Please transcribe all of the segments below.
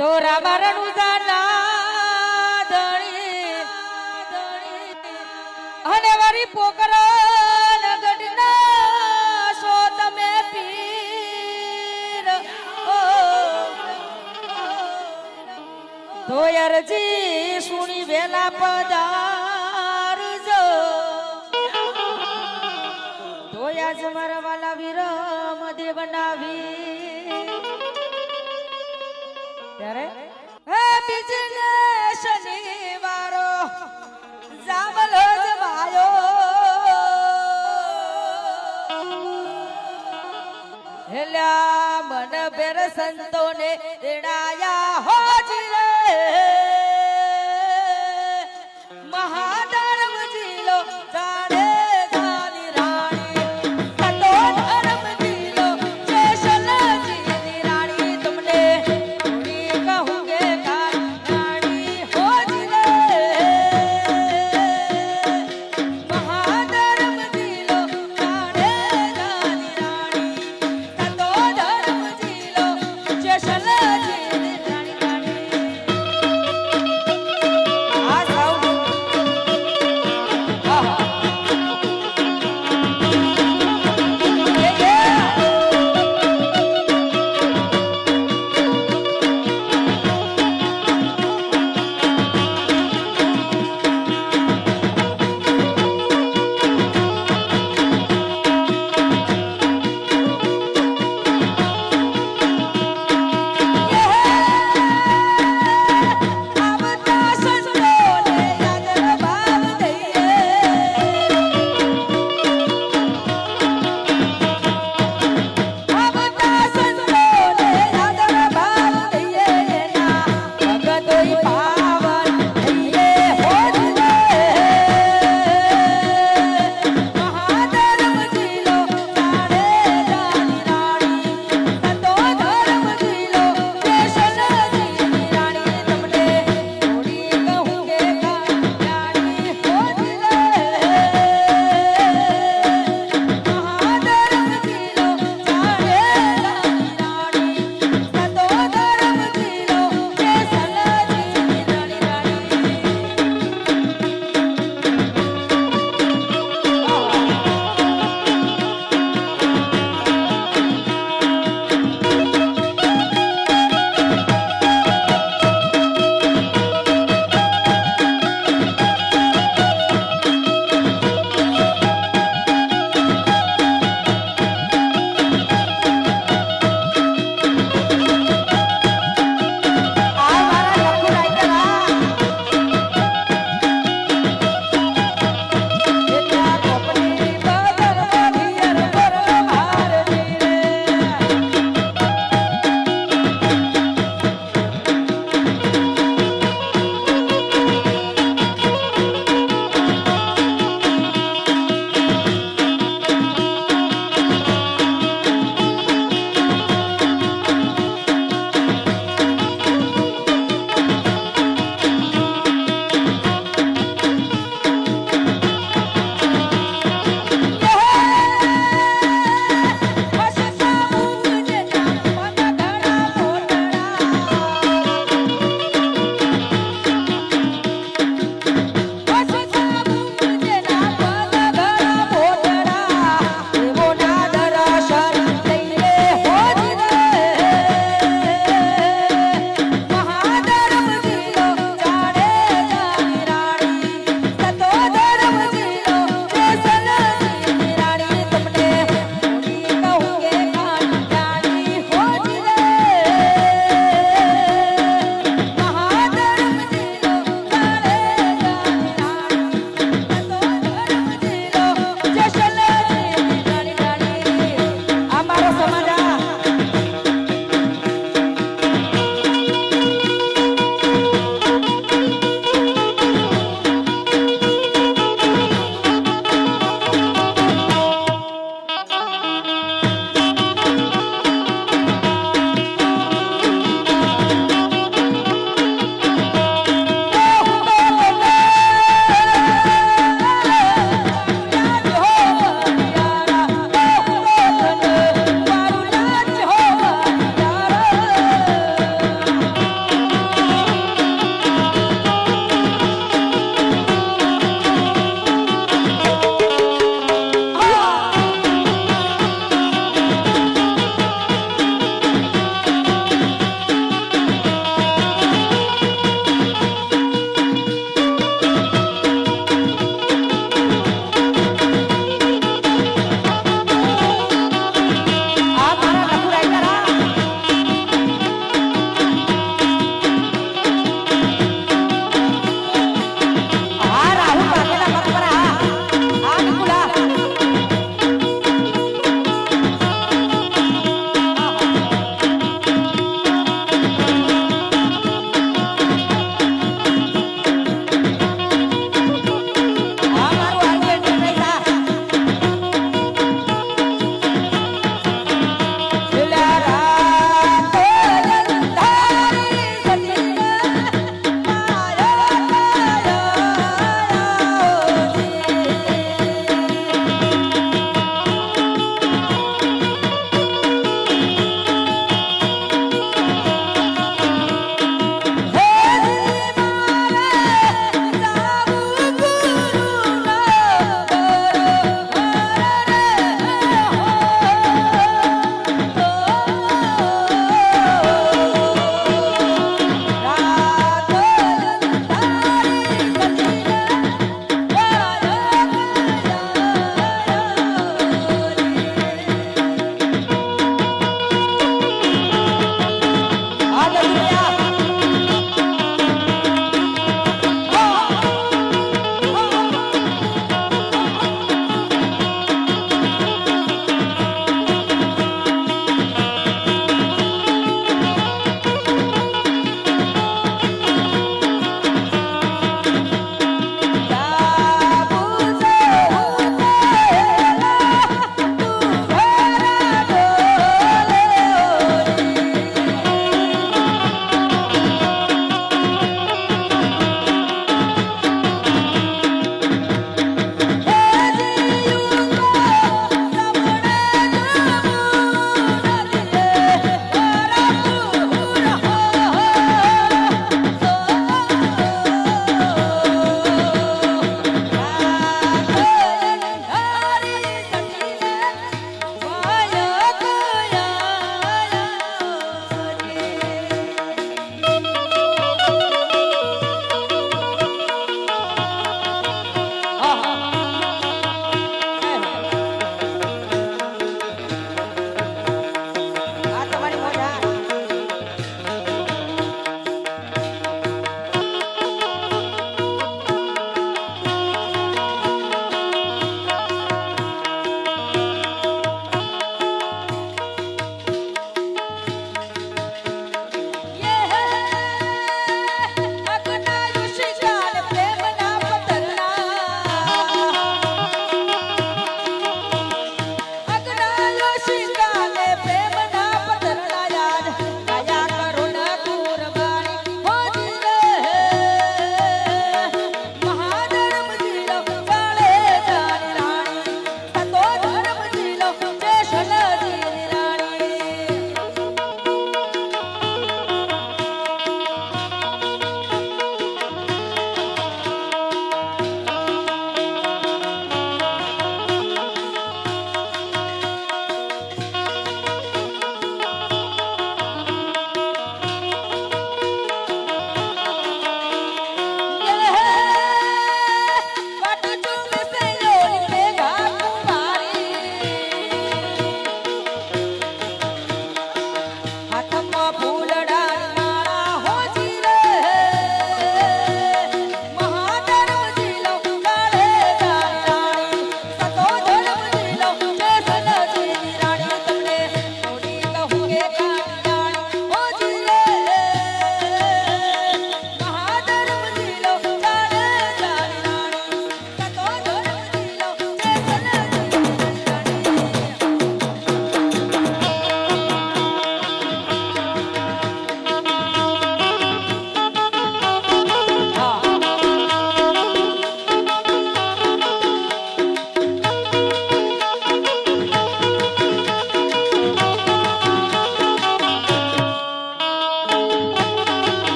તો રામારણું જાના દણી અને વારી પોકરા ગઢના સો તમે પીર. તો યારજી સુણી વેલા પધારજો તો આજ મારા વાલા વિરમ દેવના વીર. ત્યારે? હે બીજને શનિવારો જામલો જમાયો હેલા મન બેર સંતોને એડાયા.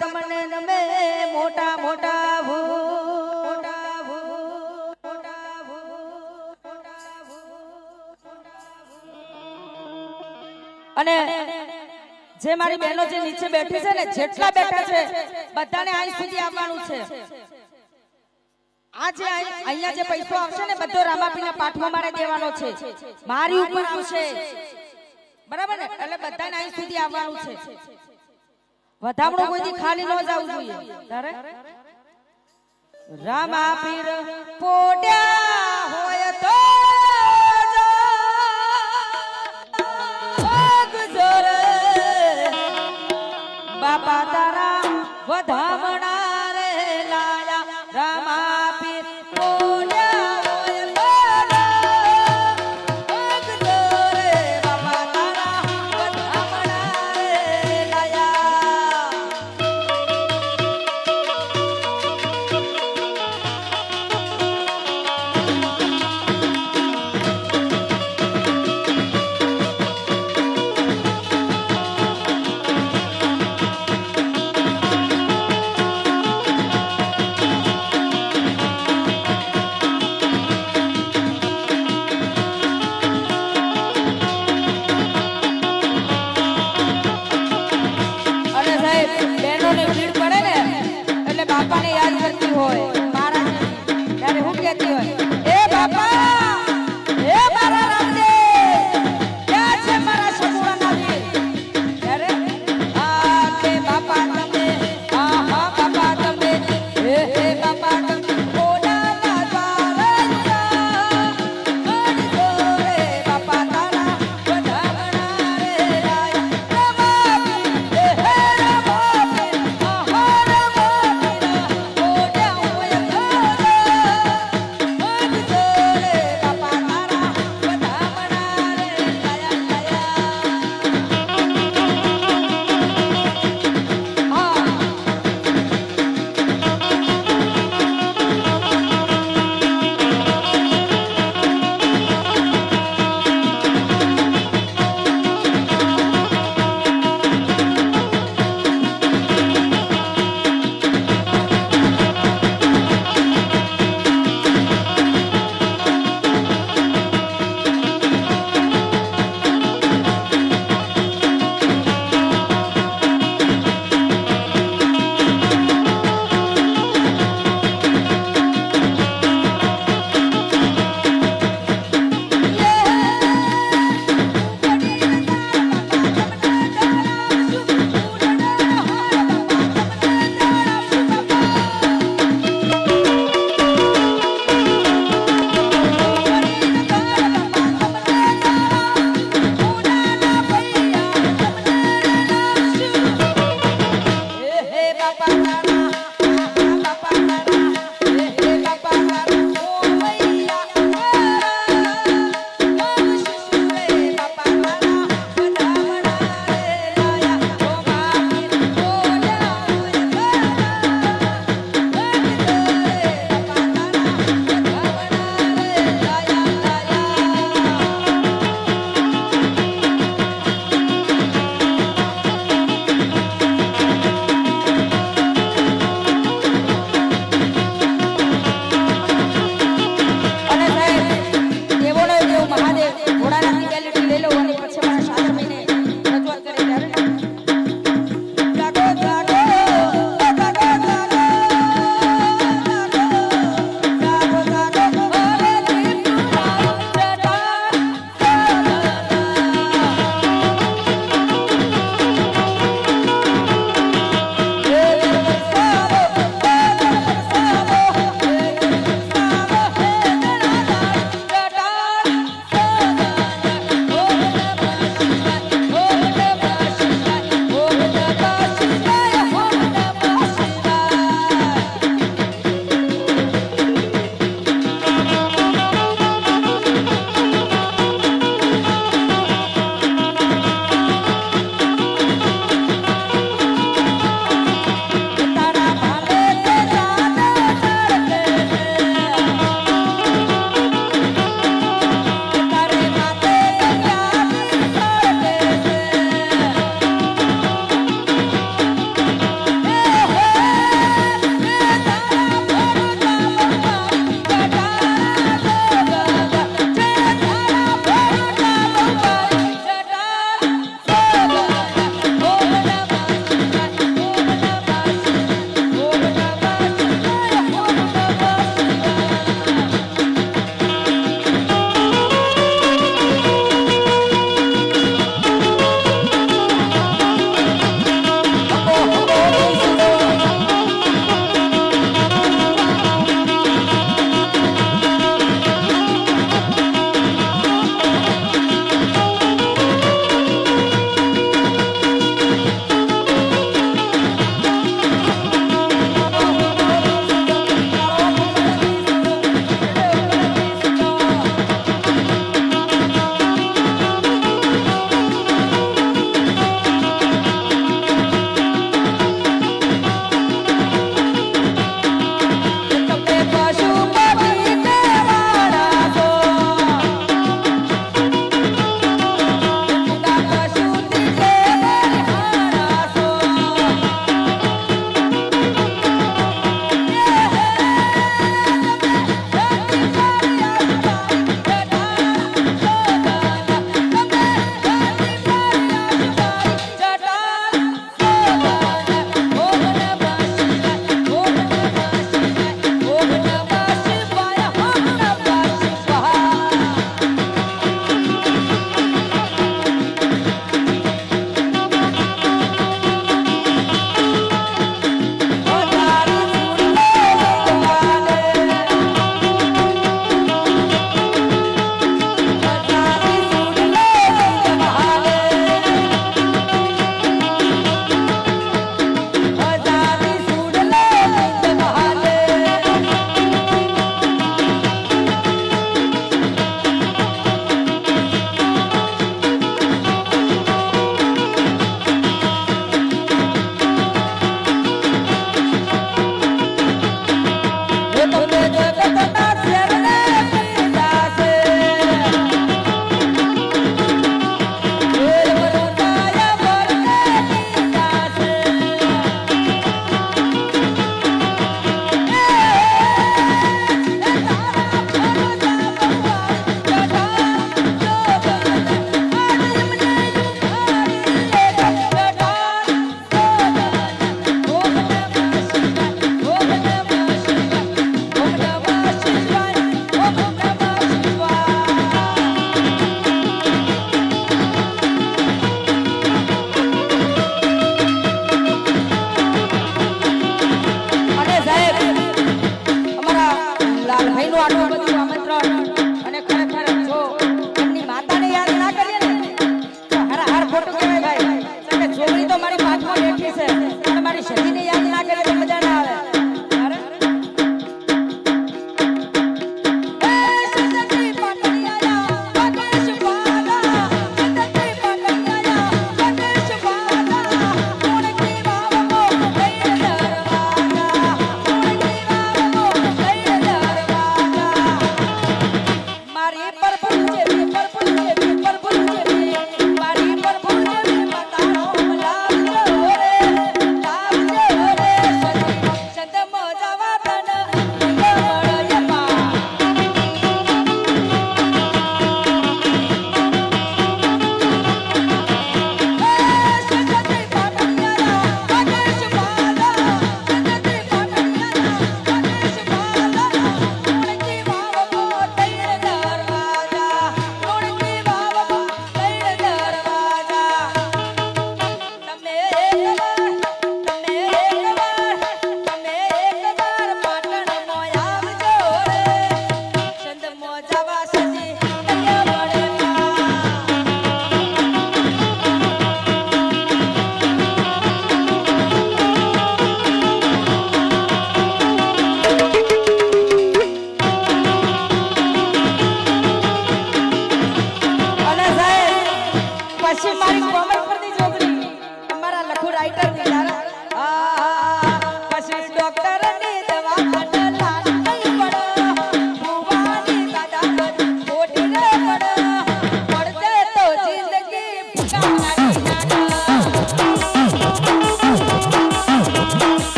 તમને નમે મોટા મોટા અને જે મારી બહેનો જે નીચે બેઠી છે ને, જેટલા બેઠા છે, બધાને અહીં સુધી આવવાનું છે. આ જે અહીંયા જે પૈસો આવશે ને, બધો રામાપીના પાઠમાં મારે દેવાનો છે. મારી ઉપર આવશે બરાબર ને? એટલે બધાને અહીં સુધી આવવાનું છે. વધામણું કોઈ ખાલી ન જવું જોઈએ? તારે? રામા પીર પોડ્યા હોય તો બાપા તારા વધામણ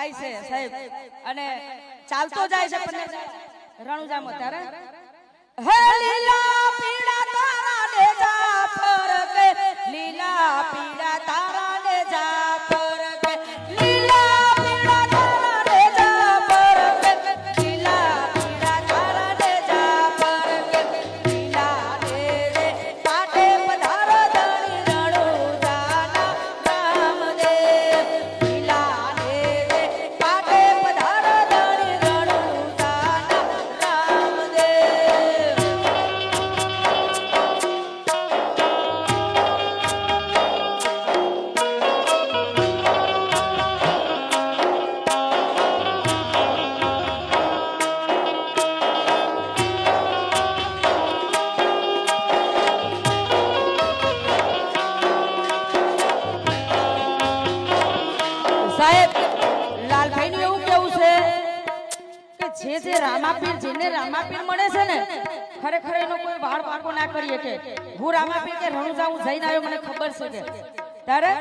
ભાઈ છે સાહેબ. અને ચાલતો જાય છે પણ રણુજામાં તારે? હે લીલા પીળા તારા ને જાફર કે લીલા પીળા જે જે રામાપીર, જેને રામાપીર મળે છે ને, ખરેખર એનો કોઈ વાળ પાકો ના કરીએ કે હું રામાપીર કે રણુજા, હું જઈને આવ્યો, મને ખબર છે કે. તારે!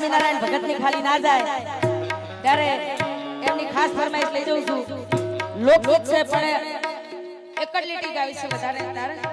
પણ ભગતની ખાલી ના જાય, ત્યારે એમની ખાસ ફરમાઈશ લઈ જઉં છું. લોકગીત છે, પણ એક જ લીટી ગાવી છે વધારે